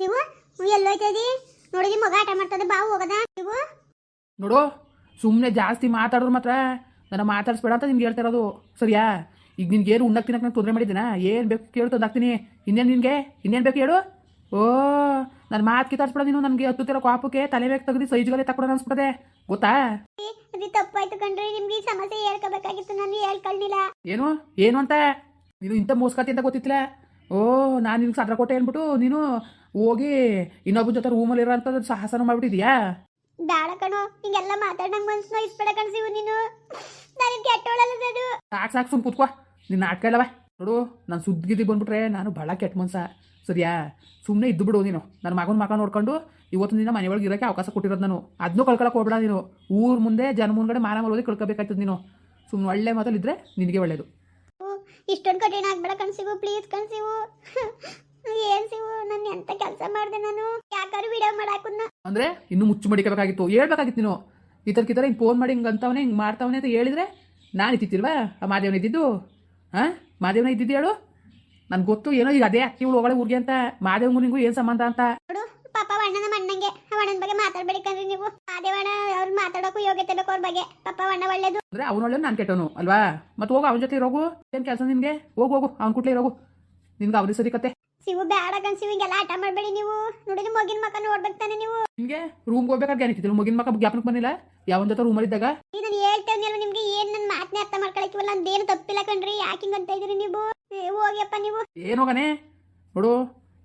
ಶಿವು ಎಲ್ಲೋಯ್ತದಿ ನೋಡಿದಿ ಮಗ ಆಟ ಮಾಡ್ತದೆ ಬಾ ಹೋಗದ ಶಿವು ನೋಡು ಸುಮ್ಮನೆ ಜಾಸ್ತಿ ಮಾತಾಡೋರು ಮಾತ್ರ ನನ್ನ ಮಾತಾಡಿಸ್ಬೇಡ ಅಂತ ನಿಮ್ಗೆ ಹೇಳ್ತಾ ಇರೋದು. ಸರಿಯಾ? ಈಗ ನಿನ್ಗೆ ಏನು ಉಣ್ಣಕ್ಕೆ ತಿನ್ನಕ್ಕೆ ನಾನು ತೊಂದರೆ ಮಾಡಿದ್ದೀನಾ? ಏನು ಬೇಕು ಕೇಳು ತಂದಾಕ್ತೀನಿ ಇನ್ನೇನು ನಿನಗೆ? ಇನ್ನೇನು ಬೇಕು ಹೇಳು? ಓ ನನ್ನ ಮಾತು ಕಿತ್ತಾಡ್ಸ್ಬೇಡ ನೀನು. ನನಗೆ ಹತ್ತುತ್ತಿರೋ ಕಾಪುಕ್ಕೆ ತಲೆ ಬೇಕು ತೆಗೆದು ಸೈಜ್ಗಳೇ ತಕ್ಕೊಡೋಣ ಅನ್ಸ್ಬಿಡದೆ ಗೊತ್ತಾ? ಅದು ತಪ್ಪಾಯ್ತು ಕಂಡ್ರಿ ನಿಮ್ಗೆ ಈ ಸಮಸ್ಯೆ ಹೇಳ್ಕೋಬೇಕಾಗಿತ್ತು. ನಾನು ಹೇಳ್ಕೊಳ್ಳಿಲ್ಲ ಏನು? ಏನು ಅಂತ? ನೀನು ಇಂಥ ಮೋಸ್ಕತಿ ಅಂತ ಗೊತ್ತಿತ್ತಿಲ್ಲ ಓ ನಾನು ನಿನ್ಗೆ ಸದ್ರ ಕೊಟ್ಟೆ ಅಂದ್ಬಿಟ್ಟು ನೀನು ಹೋಗಿ ಇನ್ನೊಬ್ಬನ ಜೊತೆ ರೂಮಲ್ಲಿ ಇರೋ ಅಂಥದ್ದು ಸಾಹಸನ ಮಾಡ್ಬಿಟ್ಟಿದ್ಯಾ? ಬೇಡ ಕಣೋ ಹಿಂಗೆಲ್ಲ ಮಾತಾಡಂಗ್ ಮನ್ಸು ನೋಯಿಸ್ಬೇಡ ಕಣ್ಸಿವು ನೀನು. ನಾನು ಕೆಟ್ಟೋಳಲ್ಲ ಸಾಕು ಸಾಕು ಸುಮ್ಮನೆ ಕೂತ್ಕೋ. ನಿನ್ನ ನಾಟಕ ಇಲ್ಲವ? ನೋಡು ನಾನು ಸುದ್ದಿಗಿದ್ದಿ ಬಂದ್ಬಿಟ್ರೆ ನಾನು ಭಾಳ ಕೆಟ್ಟ ಮನ್ಸ. ಸರಿಯಾ? ಸುಮ್ಮನೆ ಇದ್ದು ಬಿಡು ನೀನು. ನನ್ನ ಮಗನ ಮಗ ನೋಡ್ಕೊಂಡು ಇವತ್ತು ನಿನ್ನ ಮನೆ ಒಳಗೆ ಇರೋಕ್ಕೆ ಅವಕಾಶ ಕೊಟ್ಟಿರೋದು ನಾನು. ಅದನ್ನೂ ಕಳ್ಕೊಳಕ್ಕೆ ಹೋಗ್ಬೇಡ ನೀನು. ಊರ ಮುಂದೆ ಜನ ಮುಂದ್ಗಡೆ ಮಾನ ಮಲೋದಿ ಕಳ್ಕೊಬೇಕಾಯ್ತದ ನೀನು. ಸುಮ್ಮನೆ ಒಳ್ಳೆ ಮಾತಲ್ಲಿದ್ದರೆ ನಿನಗೆ ಒಳ್ಳೇದು. ಇಷ್ಟೊಂದು ಕಠಿಣ ಆಗ್ಬೇಡ ಕಣ್ಸಿವು ಪ್ಲೀಸ್ ಕಣ್ಸಿವು ಏನ್ ಸಿವು? ನಾನು ಎಂತ ಕೆಲಸ ಮಾಡ್ದೆ ನಾನು? ಯಾಕಾರು ವಿಡಿಯೋ ಮಾಡಾಕುನ್ನ ಅಂದ್ರೆ ಇನ್ನು ಮುಚ್ಚು ಮಡಿಕಬೇಕಾಗಿತ್ತು. ಹೇಳ್ಬೇಕಾಗಿತ್ತು ನೀನು. ಈ ತರ ಈ ಥರ ಹಿಂಗೆ ಫೋನ್ ಮಾಡಿ ಹಿಂಗೆ ಅಂತವನೇ ಹಿಂಗೆ ಮಾಡ್ತಾವನೆ ಅಂತ ಹೇಳಿದ್ರೆ ನಾನು ಇದ್ದಿತ್ತಿಲ್ವಾ ಆ ಮಾದೇವನ ಇದ್ದಿದ್ದು? ಹಾ ಮಾದೇವನ ಇದ್ದಿದ್ದು ಹೇಳು. ನನ್ ಗೊತ್ತು ಏನೋ ಈಗ ಅದೇ ಅಕ್ಕಿ ಹೋಗಳೆ ಊರಿಗೆ ಅಂತ. ಮಾದೇವಂಗು ನಿಂಗೂ ಏನು ಸಂಬಂಧ ಅಂತ. ನೋಡು ಪಾಪ ಅಣ್ಣನ ಮಣ್ಣಂಗೆ. ಅಣ್ಣನ ಬಗ್ಗೆ ಮಾತಾಡ್ಬೇಡಿ ಕಣ್ರಿ ನೀವು ಮಾದೇವಣ್ಣ ಅವ್ರು ಮಾತಾಡೋಕು ಯೋಗ್ಯತೆ ಬೇಕು ಅವ್ರ ಬಗ್ಗೆ. ಪಾಪ ಅಣ್ಣ ಒಳ್ಳೇದು. ಅವ್ನು ಅವನೊಳ್ಳೆ ನಾನು ಕೆಟ್ಟವನು ಅಲ್ವಾ? ಮತ್ತೆ ಹೋಗು ಅವನ ಜೊತೆ ಇರೋಗು. ಏನು ಕೆಲಸ ನಿನಗೆ? ಹೋಗು ಹೋಗು ಅವ್ನ ಕುಟ್ಲೆ ಇರೋಗು. ನಿನ್ಗೆ ಅವಧಿ ಸರಿ ಕತೆ. ಸಿವು ಬೇಡ ಕಣ್ಸಿವು ಹಿಂಗೆಲ್ಲ ಆಟ ಮಾಡಬೇಡಿ ನೀವು. ನೋಡಿದ್ರೆ ಮಗಿನ ಮಕ್ಕ ನೋಡ್ಬೇಕು ತಾನೆ ನೀವು. ನಿಮಗೆ ರೂಮ್ ಹೋಗ್ಬೇಕಾದ್ರೆ ಏನಿತ್ತಿಲ್ಲ ಮಗಿನ ಮಕ್ಕ ಜ್ಞಾಪನಕ್ಕೆ ಬಂದಿಲ್ಲ? ಯಾವನ ರೂಮ್ ಈಗ ನಾನು ಹೇಳ್ತೇನೆ ನಿಮ್ಗೆ ಏನ್ ನನ್ನ ಮಾತನ್ನ ಅರ್ಥ ಮಾಡ್ಕೊಳಕಿವಲ್ಲ ಅಂದೇನು ತಪ್ಪಿಲ್ಲ ಕಣ್ರಿ. ಯಾಕೆ ಹಿಂಗ್ ಅಂತ ಇದ್ರಿ ನೀವು? ಏ, ಹೋಗ್ಯಪ್ಪ ನೀವು. ಏನೋಗನೆ ನೋಡು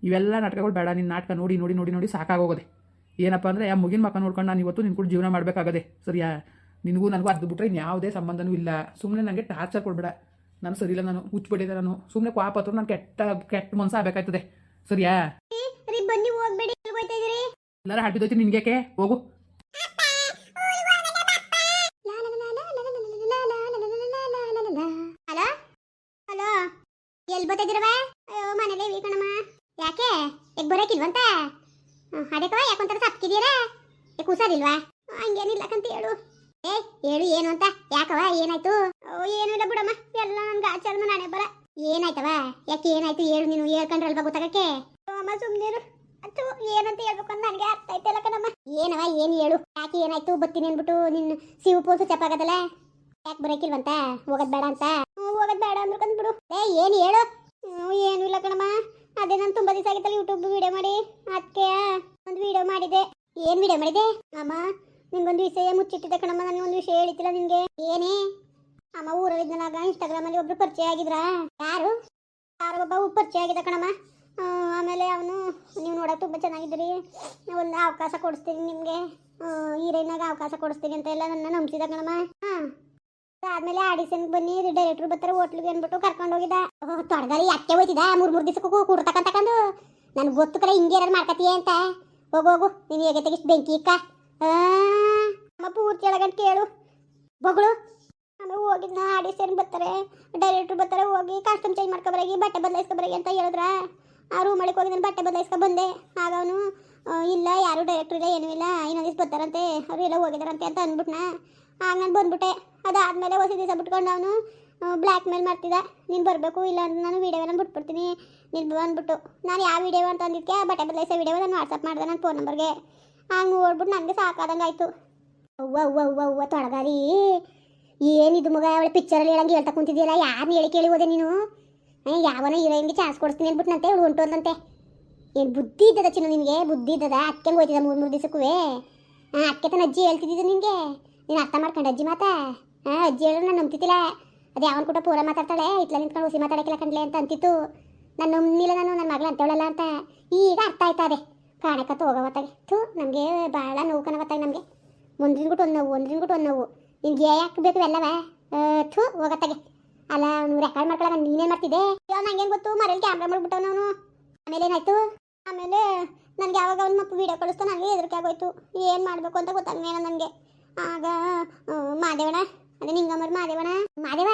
ಇವೆಲ್ಲ ನಾಟಕಗಳು ಬೇಡ. ನಿನ್ನ ನಾಟಕ ನೋಡಿ ನೋಡಿ ನೋಡಿ ನೋಡಿ ಸಾಕಾಗೋಗದೆ. ಏನಪ್ಪ ಅಂದ್ರೆ ಆ ಮುಗಿನ ಮಕ್ಕ ನೋಡ್ಕೊಂಡು ನಾನು ಇವತ್ತು ನಿನ್ನ ಕೂಡ ಜೀವನ ಮಾಡಬೇಕಾಗದೆ. ಸರಿಯಾ? ನಿನಗೂ ನನಗೂ ಅದು ಬಿಟ್ರೆ ಯಾವುದೇ ಸಂಬಂಧನೂ ಇಲ್ಲ. ಸುಮ್ಮನೆ ನನಗೆ ಟಾರ್ಚರ್ ಕೊಡ್ಬೇಡ. ನಾನು ಸರಿಯಿಲ್ಲ ನಾನು ಹುಚ್ಚಿಬಿಟ್ಟಿದ್ದೆ ನಾನು ಸುಮ್ಮನೆ ಕ್ವಾಪ ಹತ್ರ ನಾನು ಕೆಟ್ಟ ಕೆಟ್ಟ ಮನ್ಸ ಆಗ್ಬೇಕಾಯ್ತದೆ. ಸರಿಯಾ? ಬನ್ನಿ ಹೋಗ್ಬೇಡಿ ಎಲ್ಲರೂ ಹಾಟಿದೈತಿ ನಿನ್ಗೆ ಹೋಗು. ಎಲ್ಲಿ ಬರ್ತಿದ್ದೀರವ ಅಯ್ಯೋ ಮನೇಲಿ ಯಾಕೆ ಕಣಮ್ಮ. ಯಾಕೆ? ಈಗ ಬರೋಕಿಲ್ವಂತ ಅದಕ್ಕವ ಯಾಕೊಂತರ ತಪ್ಪಿದೀರಾ? ಯಾಕೆ ಹುಷಾರಿಲ್ವಾ ಹಂಗೇನಿಲ್ಲ ಕಂತ ಹೇಳು. ಏ, ಹೇಳು, ಏನು ಅಂತ? ಯಾಕವ ಏನಾಯ್ತು? ಏನು ಇಲ್ಲ ಬಿಡಮ್ಮ. ಎಲ್ಲ ನನ್ಗೆ ಆಚಾರ ನಾನೇ ಬರ. ಏನಾಯ್ತವ ಯಾಕೆ ಏನಾಯ್ತು? ಹೇಳು ನೀನು. ಹೇಳ್ಕೊಂಡ್ರಲ್ವಾ ಗೊತ್ತಾಗಕ್ಕೆ? ಅಮ್ಮ ಸುಮ್ಮನೆ ಅದು ಏನಂತ ಹೇಳ್ಬೇಕು ಅಂತ ನನಗೆ ಅರ್ಥ ಆಯ್ತಲ್ಲ ಕಣಮ್ಮ. ಏನವ ಏನು ಹೇಳು? ಯಾಕೆ ಏನಾಯ್ತು? ಬರ್ತೀನಿ ಅಂದ್ಬಿಟ್ಟು ನಿನ್ನ ಸಿವು ಪೋಸು ಚಪ್ಪಾಗದಲ್ಲ ಯಾಕೆ ಬರೋಕಿಲ್ವಂತ? ಹೋಗೋದ್ ಬೇಡ ಅಂತ? ಹೋಗೋದ್ ಬೇಡ ಅಂದ್ರು ಕಂದ್ಬಿಡು. ಏ ಏನು ಹೇಳು? ಏನು ಇಲ್ಲ ಕಣಮ್ಮ. ಅದೇ ನಾನು ತುಂಬಾ ದಿವಸ ಆಗಿತ್ತಲ್ಲ ಯೂಟ್ಯೂಬ್ ವಿಡಿಯೋ ಮಾಡಿ. ಅದಕ್ಕೆ ಒಂದು ವಿಡಿಯೋ ಮಾಡಿದೆ. ಏನು ವಿಡಿಯೋ ಮಾಡಿದೆ? ಅಮ್ಮ ನಿಂಗೊಂದು ವಿಷಯ ಮುಚ್ಚಿಟ್ಟಿದ್ದೆ ಕಣಮ್ಮ, ನನಗೆ ಒಂದು ವಿಷಯ ಹೇಳಿತಿಲ್ಲ ನಿನಗೆ? ಏನೇ? ಅಮ್ಮ ಊರಲ್ಲಿದ್ದನಾಗ ಇನ್ಸ್ಟಾಗ್ರಾಮಲ್ಲಿ ಒಬ್ರು ಪರಿಚಯ ಆಗಿದ್ರಾ? ಯಾರು? ಯಾರು ಒಬ್ಬ ಪರಿಚಯ ಆಗಿದ್ದ ಕಣಮ್ಮ. ಆಮೇಲೆ ಅವನು, ನೀವು ನೋಡೋಕೆ ತುಂಬ ಚೆನ್ನಾಗಿದ್ದೀರಿ. ಒಂದು ಅವಕಾಶ ಕೊಡಿಸ್ತೀನಿ ನಿಮಗೆ. ಹೀರೋಯಿನಾಗ ಅವಕಾಶ ಕೊಡಿಸ್ತೀನಿ ಅಂತ ಎಲ್ಲ ನನ್ನ ನಂಬಿಸಿದ ಕಣಮ್ಮ. ಹಾಂ. ಆದ್ಮೇಲೆ ಆಡಿಷನ್ಗೆ ಬನ್ನಿ ಡೈರೆಕ್ಟ್ರು ಬರ್ತಾರೆ, ಹೋಟ್ಲಿಗೆ ಅಂದ್ಬಿಟ್ಟು ಕರ್ಕೊಂಡು ಹೋಗಿದ್ದ. ತೊಡಗಲಿ ಯಾಕೆ ಹೋಯ್ತಿದ ಮೂರು ಮೂರು ದಿವಸಕ್ಕೂ ಕೂಡ ತಕಂತಕಂದು ನನಗೆ ಗೊತ್ತು ಕಡೆ ಹಿಂಗೆ ಮಾಡ್ಕತ್ತೀಯ ಅಂತ. ಹೋಗು ಹೋಗು ನೀನು ಹೇಗೆ ತೆಗಿಸ್ ಬೆಂಕಿ ಇಕ್ಕ. ಅಮ್ಮ ಪೂರ್ತಿ ಒಳಗಂಟು ಕೇಳು. ಬಗಳು. ಆಮೇಲೆ ಹೋಗಿದ್ನ ಸೇರಿ ಬರ್ತಾರೆ? ಡೈರೆಕ್ಟ್ರು ಬರ್ತಾರೆ, ಹೋಗಿ ಕಾಸ್ಟ್ಯೂಮ್ ಚೇಂಜ್ ಮಾಡ್ಕೊಬರಾಗಿ, ಬಟ್ಟೆ ಬದಲಾಯಿಸ್ಕೊಬರಾಗಿ ಅಂತ ಹೇಳಿದ್ರ? ಆ ರೂಮ್ ಒಳಗೆ ಹೋಗಿ ನಾನು ಬಟ್ಟೆ ಬದಲಾಯಿಸ್ಕೊ ಬಂದೆ. ಆಗ ಅವನು ಇಲ್ಲ, ಯಾರು ಡೈರೆಕ್ಟ್ರು ಇಲ್ಲ, ಏನೂ ಇಲ್ಲ ಇನ್ನೊಂದು ದಿವ್ಸ ಬರ್ತಾರಂತೆ, ಅವರು ಎಲ್ಲ ಹೋಗಿದಾರಂತೆ ಅಂತ ಅಂದ್ಬಿಟ್ನ. ಆಗ ನಾನು ಬಂದ್ಬಿಟ್ಟೆ. ಅದಾದಮೇಲೆ ಹೊಸ ದಿವಸ ಬಿಟ್ಕೊಂಡು ಅವನು ಬ್ಲ್ಯಾಕ್ ಮೇಲ್ ಮಾಡ್ತಿದ್ದ. ನೀನು ಬರಬೇಕು, ಇಲ್ಲ ಅಂದ್ರೆ ನಾನು ವೀಡಿಯೋನ ಬಿಟ್ಬಿಡ್ತೀನಿ, ನೀನು ಬಂದ್ಬಿಟ್ಟು ನಾನು ಯಾವ ವೀಡಿಯೋ ಅಂತ ಅಂದಿದ್ದಕ್ಕೆ ಬಟ್ಟೆ ಬದಲಾಯಿಸೋ ವೀಡಿಯೋ ನಾನು ವಾಟ್ಸಪ್ ಮಾಡಿದೆ ನನ್ನ ಫೋನ್ ನಂಬರ್ಗೆ ಹಂಗೆ ನೋಡ್ಬಿಟ್ಟು ನನಗೆ ಸಾಕಾದಂಗೆ ಆಯಿತು. ಅವ್ವ ಅವ್ವ ಅವ್ವ ಅವ್ವ ತೊಡಗಾರಿ ಏನಿದು ಮಗ? ಅವಳ ಪಿಕ್ಚರಲ್ಲಿ ಹೇಳಂಗೆ ಹೇಳ್ತಾ ಕುಂತಿದ್ದೀಯಲ್ಲ ಯಾರನ್ನ ಹೇಳಿ ಕೇಳಿ ಹೋದೆ ನೀನು? ಯಾವನ ಹೀರೋಯಿನ್ಗೆ ಚಾನ್ಸ್ ಕೊಡಿಸ್ತೀನಿ ಅಂದ್ಬಿಟ್ನಂತೆ ಇವಳು ಹೊಂಟೋದಂತೆ ಏನು ಬುದ್ಧಿ ಇದ್ದದ ಚಿನ್ನ ನಿನಗೆ? ಬುದ್ಧಿ ಇದ್ದದ? ಅಕ್ಕೆ ಹೋಯ್ತಿದ್ದ ಮೂರು ಮೂರು ದಿವಸಕ್ಕೂ ಹಾಂ, ಅಕ್ಕೆ ತನ್ನ ಅಜ್ಜಿ ಹೇಳ್ತಿದ್ದಿದ್ದು ನಿನಗೆ? ನೀನು ಅರ್ಥ ಮಾಡ್ಕೊಂಡು ಅಜ್ಜಿ ಮಾತಾ? ಹಾಂ, ಅಜ್ಜಿ ಹೇಳೋ ನಾನು ನಂಬ್ತಿದ್ದಿಲ್ಲ. ಅದು ಯಾವನ ಕೂಡ ಪೂರ ಮಾತಾಡ್ತಾಳೆ, ಇತ್ಲ ನಿಂತ್ಕೊಂಡು ಹುಸಿ ಮಾತಾಡಕ್ಕಿಲ್ಲ ಕಂಡ್ಲೆ ಅಂತ ಅಂತಿತ್ತು. ನಾನು ನಂಬಿಲ್ಲ ನಾನು ನನ್ನ ಮಗಳು ಅಂತೇಳಲ್ಲ ಅಂತ. ಈಗ ಅರ್ಥ ಆಯ್ತಾ ಅದೇ ಕಾಣಕತ್ತು ಹೋಗವತ್ತಾಗೆ ಥೂ, ನಮಗೆ ಭಾಳ ನೋವು ಕಣವತ್ತಾಗ ನಮಗೆ. ಒಂದ್ರಿನ ಗುಟ್ಟು ಒಂದು ನೋವು ಒಂದಿನ ಗುಟ್ಟು ಒಂದು ನೋವು. ನಿನ್ಗೆ ಯಾಕೆ ಬೇಕು ಎಲ್ಲವ ಥೂ, ಹೋಗತ್ತಾಗೆ. ಅಲ್ಲ, ಅವ್ನು ರೆಕಾರ್ಡ್ ಮಾಡ್ಕೊಳ್ಳೋ ನೀನೇನು ಮಾಡ್ತಿದ್ದೆ? ಅಯ್ಯೋ ನಂಗೇನು ಗೊತ್ತು? ಮರೇಲಿ ಕ್ಯಾಮ್ರಾ ಮಾಡ್ಬಿಟ್ಟವನು ಅವನು. ಆಮೇಲೆ ಏನಾಯ್ತು? ಆಮೇಲೆ ನನಗೆ ಯಾವಾಗ ಅವ್ನ ಮಪ್ಪು ವೀಡಿಯೋ ಕಳಿಸ್ತಾ ನನಗೆ ಹೆದರಿಕೆ ಆಗೋಯ್ತು. ಏನು ಮಾಡಬೇಕು ಅಂತ ಗೊತ್ತಾಗ್ನೇನ ನನಗೆ ಆಗ ಮಾದೇವಣ ಅದೇ ನಿಂಗಮ್ಮರ್ ಮಾದೇವಣ ಮಾದೇವ?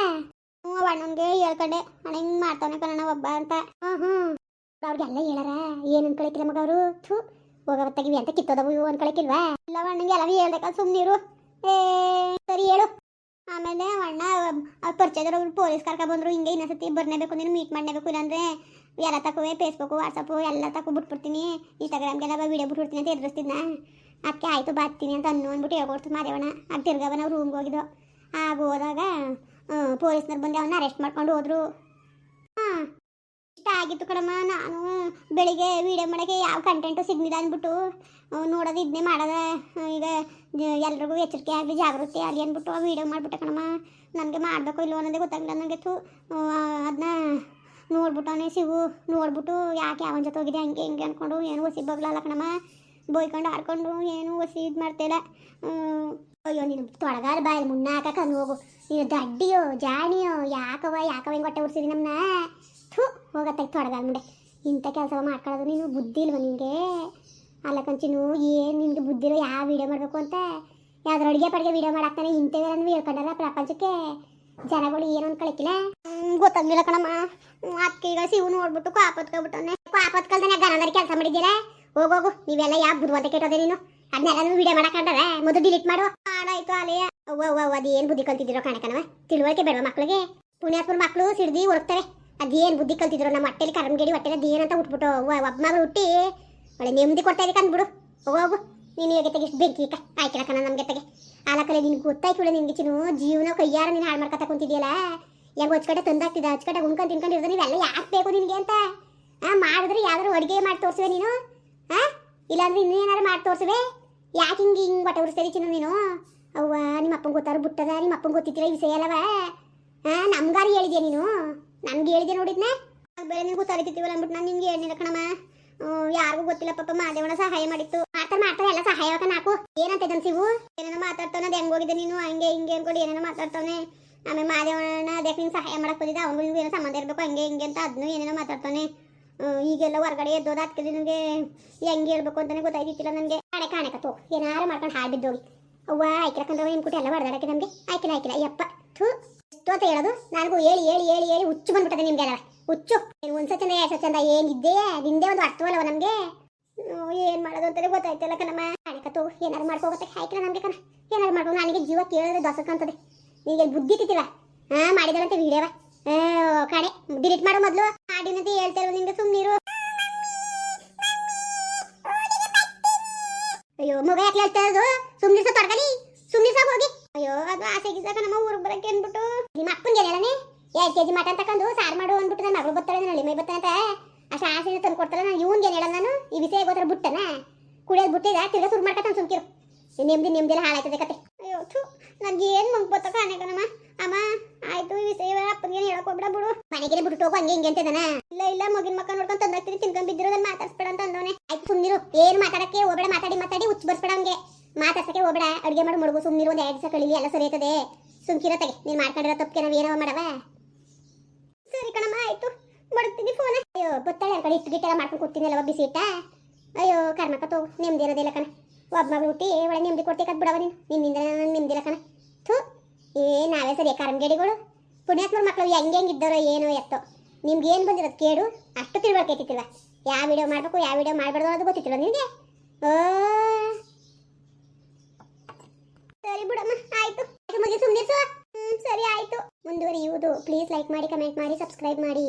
ಹ್ಞೂ ಅವ ಅಣ್ಣನಿಗೆ ಹೇಳ್ಕೊಂಡೆ. ಅಣ್ಣ ಹಿಂಗೆ ಮಾಡ್ತಾನೆ ಕಣ ಒಬ್ಬ ಅಂತ. ಹ್ಞೂ ಹ್ಞೂ ಅವ್ರಿಗೆಲ್ಲ ಹೇಳಾರ, ಏನು ಅನ್ಕೊಳಕಿಲ್ಲ ಮಗ ಅವರು. ಥೂ ಹೋಗವತ್ತಾಗಿವಿ ಅಂತ ಕಿತ್ತೋದವು ಇವು ಅನ್ಕೊಳಕಿಲ್ವಾ? ಇಲ್ಲ ಅಣ್ಣಂಗೆ ಎಲ್ಲ ಹೇಳ್ದಕ್ಕ ಸುಮ್ಮನಿರು ಏ, ಸರಿ ಹೇಳು. ಆಮೇಲೆ ಅಣ್ಣ ಅವ್ರು ಪರಿಚಯದವ್ರು ಪೊಲೀಸ್ ಕರ್ಕ ಬಂದ್ರು, ಹಿಂಗೆ ಇನ್ನೊಂದ್ಸತಿ ಬರ್ನೇಬೇಕು, ನೀನು ಮೀಟ್ ಮಾಡ್ನೇಬೇಕು, ಇಲ್ಲಾಂದ್ರೆ ಎಲ್ಲ ತಕೋವೆ ಫೇಸ್ಬುಕ್ಕು ವಾಟ್ಸಪ್ಪು ಎಲ್ಲ ತಕೊ ಬಿಟ್ಬಿಡ್ತೀನಿ. ಇನ್ಸ್ಟಾಗ್ರಾಮ್ಗೆಲ್ಲ ವೀಡಿಯೋ ಬಿಟ್ಬಿಡ್ತೀನಿ ಅಂತ ಎದುರಿಸ್ತಿದ್ನ. ಅದಕ್ಕೆ ಆಯಿತು ಬರ್ತೀನಿ ಅಂತ ಅನ್ನೋ ಅಂದ್ಬಿಟ್ಟು ಹೇಳ್ಕೊಡ್ತು ಮಾದೇವಣ್ಣ. ಅದು ತಿರ್ಗವ ನಾವು ರೂಮ್ಗೆ ಹೋಗಿದ್ದು. ಆಗ ಹೋದಾಗ ಪೊಲೀಸ್ನವ್ರು ಬಂದು ಅವನ್ನ ಅರೆಸ್ಟ್ ಮಾಡ್ಕೊಂಡು ಹೋದ್ರು. ಹಾಂ ಇಷ್ಟ ಆಗಿತ್ತು ಕಣಮ್ಮ. ನಾನು ಬೆಳಿಗ್ಗೆ ವೀಡಿಯೋ ಮಾಡೋಕ್ಕೆ ಯಾವ ಕಂಟೆಂಟು ಸಿಗ್ನಿಲ್ಲ ಅಂದ್ಬಿಟ್ಟು ಆ, ನೋಡೋದು ಇದನ್ನೇ ಮಾಡೋದ. ಈಗ ಎಲ್ರಿಗೂ ಎಚ್ಚರಿಕೆ ಆಗಲಿ ಜಾಗೃತಿ ಆಗಲಿ ಅಂದ್ಬಿಟ್ಟು ವೀಡಿಯೋ ಮಾಡಿಬಿಟ್ಟೆ ಕಣಮ್ಮ. ನನಗೆ ಮಾಡಬೇಕು ಇಲ್ಲೋ ಅನ್ನೋದೇ ಗೊತ್ತಾಗಿಲ್ಲ ನನಗೆ ಅದನ್ನ ನೋಡ್ಬಿಟ್ಟು ಅವನೇ ಸಿಗು. ನೋಡ್ಬಿಟ್ಟು ಯಾಕೆ ಅವನ ಜೊತೆ ಹೋಗಿದೆ ಹಂಗೆ ಹಿಂಗೆ ಅಂದ್ಕೊಂಡು ಏನು ಒಸಿ ಬಗ್ಲಲ್ಲ ಕಣಮ್ಮ. ಬೋಯ್ಕೊಂಡು ಆಡ್ಕೊಂಡು ಏನು ಒಸಿ ಇದು ಮಾಡ್ತಿಲ್ಲ ಅಯ್ಯೋ ನೀನು ತೊಳಗಾಲ ಬಾಯಿ ಮುನ್ನ ಹಾಕಕ್ಕೆ ಹೋಗು. ನೀನು ದಡ್ಡಿಯೋ ಜಾಣಿಯೋ ಯಾಕವ ಯಾಕವ ಹಿಂಗೆ ಹೊಟ್ಟೆ ಉಡ್ಸಿದಿ ನಮ್ಮನ್ನ ಥೂ ಹೋಗತ್ತೆ ತೊಡಗಾಲ ಮುಂಡೆ ಇಂಥ ಕೆಲಸ ಮಾಡ್ಕೊಳ್ಳೋದು ನೀನು ಬುದ್ಧಿ ಇಲ್ವ ನಿನಗೆ ಅಲ್ಲ ಕಂಚಿನು ಏನು ನಿನಗೆ ಬುದ್ಧಿ ಇರೋ ಯಾವ ವೀಡಿಯೋ ಮಾಡಬೇಕು ಅಂತ? ಯಾವ್ದಾರು ಅಡುಗೆ ಪಡಿಗೆ ವೀಡಿಯೋ ಮಾಡಾಕ್ತಾನೆ ಇಂಥವೆಲ್ಲ ಹೇಳ್ಕೊಂಡಲ್ಲ ಪ್ರಪಂಚಕ್ಕೆ? ಜನಗಳು ಏನು ಅನ್ಕೊಳಕಿಲ್ಲ ಗೊತ್ತಾಗ್ಲಿಲ್ಲ ಕಣಮ್ಮ. ಅದಕ್ಕೆ ಈಗ ಸಿವು ನೋಡ್ಬಿಟ್ಟು ಕಾಪತ್ಕೊಬಿಟ್ಟವನೆ ಕಾಪತ್ಕಲ್ದಾನೆ ಗನದಲ್ಲಿ ಕೆಲಸ ಮಾಡಿದ್ದೀರಾ? ಹೋಗೋಗು ನೀವೆಲ್ಲ ಯಾವ ಬುದ್ಧಿವಂತ ಕೆಟ್ಟೋದೆ ನೀನು? ಅದನ್ನೆಲ್ಲ ವಿಡಿಯೋ ಮಾಡಕ್ಕಂಡವೆ ಮೊದಲು ಡಿಲೀಟ್ ಮಾಡು. ಆಡಾಯ್ತು ಅಲೆಯ ಅವ್ವ ಅವ್ವ ಅದೇನು ಬುದ್ಧಿ ಕಲ್ತಿದ್ದೀರೋ ಕಣಕನವ ತಿಳುವಳಿಕೆ ಬೇಡವ ಮಕ್ಕಳಿಗೆ ಪುಣ್ಯಾತ್ಮರ ಮಕ್ಕಳು ಸಿಡ್ದು ಹೊರಗ್ತವೆ ಅದೇನು ಬುದ್ಧಿ ಕಲ್ತಿದ್ರು ನಮ್ಮ ಹೊಟ್ಟೆಲಿ ಕರಂಗೇಡಿ ಹೊಟ್ಟೆಲಿ ಅದೇನಂತ ಉಟ್ಬಿಟ್ಟು ಒಬ್ಬ ಮಗಳು ಹುಟ್ಟಿ, ಒಳ್ಳೆ ನೆಮ್ಮದಿ ಕೊಡ್ತಾ ಇದಕ್ಕೆ ಅಂದ್ಬಿಡು ಹೋಗು ನೀನು ಹೇಗೆ ತೆಗೆ ಬೆಂಕಿ ಈಗ. ಆಯ್ಕೆಲ್ಲ ಕಣ ನಮ್ಗೆ ತೆಗೆ. ಆಲಕಲೆ ನಿನ್ಗೆ ಗೊತ್ತಾಯ್ತು ನಿನ್ಗೆ ಚಿನ್ನು. ಜೀವನ ಕೈಯಾರ ನೀನು ಹಾಳು ಮಾಡ್ಕೊತ ಕುಂತಿದ್ಯಲ್ಲ. ಹೆಂಗೆ ಹೊಚ್ಕಡೆ ತಂದಾಗ್ತಿದ್ದ ಹಚ್ಕಡೆ ಉಣ್ಕೊಂಡು ತಿನ್ಕೊಂಡು ಇರ್ದ ನೀವೆಲ್ಲ ಯಾಕೆ ಬೇಕು ನಿನಗೆ ಅಂತ? ಹಾಂ ಮಾಡಿದ್ರೆ ಯಾವ್ದಾದ್ರು ಅಡುಗೆ ಮಾಡಿ ತೋರಿಸುವೆ ನೀನು? ಹಾಂ ಇಲ್ಲಾಂದ್ರೆ ಇನ್ನೇನಾದ್ರು ಮಾಡಿ ತೋರಿಸುವೆ? ಯಾಕೆ ಹಿಂಗೆ ಹಿಂಗೆ ಬಟ್ಟೆ ಉರಿಸ್ತೀರಿ ಚಿನ್ನು ನೀನು? ಅವ್ವ ನಿಮ್ಮ ಅಪ್ಪಂಗೆ ಗೊತ್ತಾರು ಬಿಟ್ಟದ ನಿಮ್ಮ ಅಪ್ಪಂಗೆ ಈ ವಿಷಯ ಅಲ್ಲವ ಹಾಂ ನಮ್ಗಾರು ಹೇಳಿದ್ಯಾ ನೀನು? ನನ್ಗೆ ಹೇಳಿದೆ ನೋಡಿದ್ನೆ ಬೇರೆ ನಿನ್ಗೆ ಗೊತ್ತಾಗ್ತಿರ್ತೀವಲ್ಲ ಅಂದ್ಬಿಟ್ಟು ನಾನು ನಿನ್ಗೆ ಹೇಳಿಲ್ಲ ಕಣಮ್ಮ. ಯಾರಿಗೂ ಗೊತ್ತಿಲ್ಲ ಪಾಪ ಮಾದೇವನ ಸಹಾಯ ಮಾಡಿತ್ತು. ಮಾಡ್ತಾರೆ ಮಾಡ್ತಾರೆ ಎಲ್ಲ ಸಹಾಯ ನಾಕು ಏನಂತ ಇದನ್ ಸಿಗು ಏನೇನೋ ಮಾತಾಡ್ತಾನೆ ಅದು ಹೆಂಗ್ ಹೋಗಿದೆ ನೀನು? ಹಂಗೆ ಹಿಂಗೆ ಅನ್ಕೊಂಡು ಏನೇನೋ ಮಾತಾಡ್ತಾನೆ ಆಮೇಲೆ ಮಾದೇವನ ಅದಕ್ಕೆ ನೀನು ಸಹಾಯ ಮಾಡಕ್ ಬಂದಿದ್ದ ಅವ್ನಿಗೂ ನಿಮ್ಗೆ ಏನೋ ಸಂಬಂಧ ಇರಬೇಕು, ಹಂಗೆ ಹಿಂಗೆ ಅಂತ ಅದನ್ನು ಏನೇನೋ ಮಾತಾಡ್ತಾನೆ ಈಗೆಲ್ಲ ಹೊರಗಡೆ ಎದ್ದೋದು ಅದಕ್ಕೆ ನನಗೆ ಹೆಂಗೆ ಹೇಳ್ಬೇಕು ಅಂತಾನೆ ಗೊತ್ತಾಯ್ತಿಲ್ಲ ನನಗೆ. ಕಾಣೆ ಕಾಣೆ ಕತ್ತು, ಏನಾರು ಮಾಡ್ಕೊಂಡು ಹಾಳು ಬಿದ್ದೋಗಿ. ಅವ್ವ ಆಯ್ಕೆಲಕ್ಕಂದ್ರೆ ನಿಮ್ಮ ಕುಟಿ ಎಲ್ಲ ಹೊಡೆದಾಡಕ್ಕೆ ನಮಗೆ. ಆಯ್ಕಿಲ್ಲ ಆಯ್ಕಿಲ್ಲ ಯಪ್ಪ ಥೂ. ಎಷ್ಟು ಅಂತ ಹೇಳೋದು? ನನಗೂ ಹೇಳಿ ಹೇಳಿ ಹೇಳಿ ಹೇಳಿ ಹುಚ್ಚು ಬಂದ್ಬಿಟ್ಟದೆ ನಿಮ್ಗೆಲ್ಲ ಹುಚ್ಚು. ಏನು ಒಂದು ಸಚಂದ ಎರಡು ಸಚಂದ ಏನಿದ್ದೆ ನಿಂದೆ ಒಂದು ಅರ್ಥವಲ್ಲವ ನಮಗೆ? ಏನು ಮಾಡೋದು ಅಂತಲೇ ಗೊತ್ತಾಯ್ತಲ್ಲ ಕಣಮ್ಮ. ಕಾಣಿಕತ್ತು ಏನಾರು ಮಾಡ್ಕೋಗತ್ತೆ ಆಯ್ಕಿಲ್ಲ ನಮಗೆ ಕಣ. ಏನಾರು ಮಾಡ್ಕೊ, ನನಗೆ ಜೀವ ಕೇಳಿದ್ರೆ ದಸಕ್ಕಂತದೆ ನಿನಗೆ ಬುದ್ಧಿ ತಿತ್ತಿಲ್ಲ ಹಾಂ ಮಾಡಿದಳಂತೆ ವಿಡಿಯೋವ? ಕಣೆ. ಡಿಲೀಟ್ ಮಾಡೋ ಮೊದಲು. ಹಾಡಿನಂತೆ ಹೇಳ್ತಾ ನಿಮಗೆ ಸುಮ್ಮನೆ ಸುಮ್ಮನಿರು ಅಯ್ಯೋ, ಮಗ ಯಾಕೆ ಹೇಳ್ತಾ ಇರೋದು? ಸುಮ್ಮನೆ ಸಹ ತೊಡ್ಕಲಿ ಸುಮ್ಮನೆ ಸಹ ಹೋಗಿ ಅಯ್ಯೋ, ಅದು ಆಸೆ ಗಿಸಾಕ ನಮ್ಮ ಊರಿಗೆ ಬರಕ್ಕೆ ಅಂದ್ಬಿಟ್ಟು. ನಿಮ್ಮ ಅಪ್ಪನಿಗೆ ಹೇಳನೆ ಎರಡು ಕೆಜಿ ಮಟನ್ ತಕೊಂಡು ಸಾರು ಮಾಡು ಅಂದ್ಬಿಟ್ಟು ನನ್ನ ಮಗಳು ಬರ್ತಾಳೆ, ನಾನು ಮೈ ಬರ್ತಾನೆ ಅಂತ. ಅಷ್ಟು ಆಸೆ ತಂದು ಕೊಡ್ತಾಳೆ ನಾನು. ಇವನ್ ಏನು ನಾನು? ಈ ವಿಷಯ ಗೊತ್ತರ ಬಿಟ್ಟನ? ಕುಡಿಯೋದು ಬಿಟ್ಟಿದ ತಿರ್ಗಾ ಶುರು ಮಾಡ್ಕೊತಾನೆ ಸುಮ್ಕಿರು. ನೆಮ್ಮದಿ ನೆಮ್ಮದಿಲ್ಲ ಹಾಳಾಯ್ತದೆ ಕತೆ. ಅಯ್ಯೋ, ಥೂ ನನಗೆ ಏನು ಮಂಗ್ ಬತ್ತ ಕಾಣೆ ಕಣಮ್ಮ. ಅಮ್ಮ, ಆಯ್ತು, ಈ ವಿಷಯ ಅಪ್ಪನಿಗೆ ಹೇಳಕ್ ಹೋಗ್ಬಿಡ ಬಿಡು. ಮನೆಗೆ ಬಿಟ್ಟು ಹೋಗು, ಹಂಗೆ ಹಿಂಗೆ ಅಂತದನ ಇಲ್ಲ ಇಲ್ಲ, ಮಗಿನ ಮಕ್ಕ ನೋಡ್ಕೊಂಡು ತಂದಾಗ್ತೀನಿ ತಿನ್ಕೊಂಡ್ ಬಿದ್ದಿರೋದನ್ನ ನಾನು ಮಾತಾಡ್ಸ್ಬೇಡ ಅಂತ ಅಂದವನೆ. ಆಯ್ತು, ಸುಮ್ನಿರು. ಏನು ಮಾತಾಡಕ್ಕೆ ಹೋಗ್ಬೇಡ, ಮಾತಾಡಿ ಮಾತಾಡಿ, ಹುಚ್ಚು ಬರ್ಸ್ಬೇಡ ಹಂಗೆ ಮಾತಾಡ್ಸಕ್ಕೆ ಹೋಗ್ಬೇಡ. ಅಡುಗೆ ಮಾಡಿ, ಮಡಗು ಸುಮ್ಮನೆ ಒಂದು ಎರಡು ದಿವಸ ಕಳೀಲಿ, ಎಲ್ಲ ಸರಿ ಆಯ್ತದೆ. ಸುಮ್ಕಿರೋ ತಗೆ, ನೀನು ಮಾಡ್ಕೊಂಡಿರೋ ತಪ್ಪಿಗೆ ನಾವು ಏನವ ಮಾಡವ? ಸರಿ ಕಣಮ್ಮ, ಆಯ್ತು. ಮಡಗ್ತೀನಿ ಫೋನ್ ಅಯ್ಯೋ ಗೊತ್ತಾಳೆ ಕಡೆ ಇಟ್ಟು ಗಿಟ್ಟೆಲ್ಲ ಮಾಡ್ಕೊಂಡು ಕೂತೀನಿ ಬಿಸಿ ಇಟ್ಟ ಅಯ್ಯೋ, ಕರ್ಮಕ್ಕ ತಗೋ ನೆಮ್ಮದಿ ಇರೋದಿಲ್ಲ ಕಣ. ಒಬ್ಬ ಮಗಳು ಹುಟ್ಟಿ, ಒಳ್ಳೆ ನೆಮ್ಮದಿ ಕೊಡ್ತೀಕತ್ ಬಿಡವ ನೀನು. ನಿನ್ನಿಂದ ನಾನು ನೆಮ್ಮದಿಲ್ಲ ಕಣ. ಥೂ, ಏ, ನಾವೇ ಸರಿ ಕರ್ಮಗೇಡಿಗಳು ಪುಣ್ಯಾತ್ಮರ ಮಕ್ಕಳು ಹೆಂಗೆ ಹೆಂಗಿದ್ದಾರೋ ಏನೋ ಎತ್ತೋ. ನಿಮ್ಗೆ ಏನು ಬಂದಿರೋದು ಕೇಡು ಅಷ್ಟು ತಿಳುವಳಿಕೆ ಐತಿಲ್ವ ಯಾವ ವಿಡಿಯೋ ಮಾಡಬೇಕು, ಯಾವ ವಿಡಿಯೋ ಮಾಡಬಾರ್ದು ಅದು ಗೊತ್ತಿತ್ತಿಲ್ಲ ನಿಮಗೆ ಓ ಸರಿ ಬಿಡಮ್ಮ ಆಯ್ತು. ಮುಗಿ ಸುಮ್ಮನೆ ಹ್ಞೂ ಸರಿ, ಆಯ್ತು. ಮುಂದುವರಿಯುವುದು. ಪ್ಲೀಸ್ ಲೈಕ್ ಮಾಡಿ ಕಮೆಂಟ್ ಮಾಡಿ ಸಬ್ಸ್ಕ್ರೈಬ್ ಮಾಡಿ.